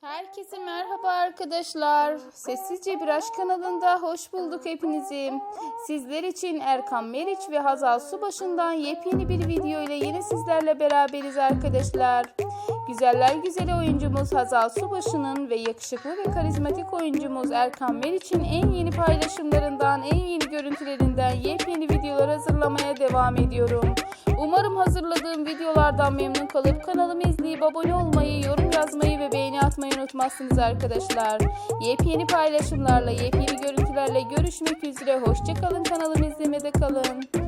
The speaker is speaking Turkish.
Herkese merhaba arkadaşlar. Sessizce Bir Aşk kanalında hoş bulduk hepinizi. Sizler için Erkan Meriç ve Hazal Subaşı'ndan yepyeni bir video ile yine sizlerle beraberiz arkadaşlar. Güzeller güzeli oyuncumuz Hazal Subaşı'nın ve yakışıklı ve karizmatik oyuncumuz Erkan Meriç'in en yeni paylaşımlarından, en yeni görüntülerinden yepyeni videolar hazırlamaya devam ediyorum. Umarım hazırladığım videolardan memnun kalıp kanalımı izleyip abone olmayı, yorum yazmayı unutmazsınız arkadaşlar. Yepyeni paylaşımlarla, yepyeni görüntülerle görüşmek üzere. Hoşçakalın kanalımı izlemede kalın.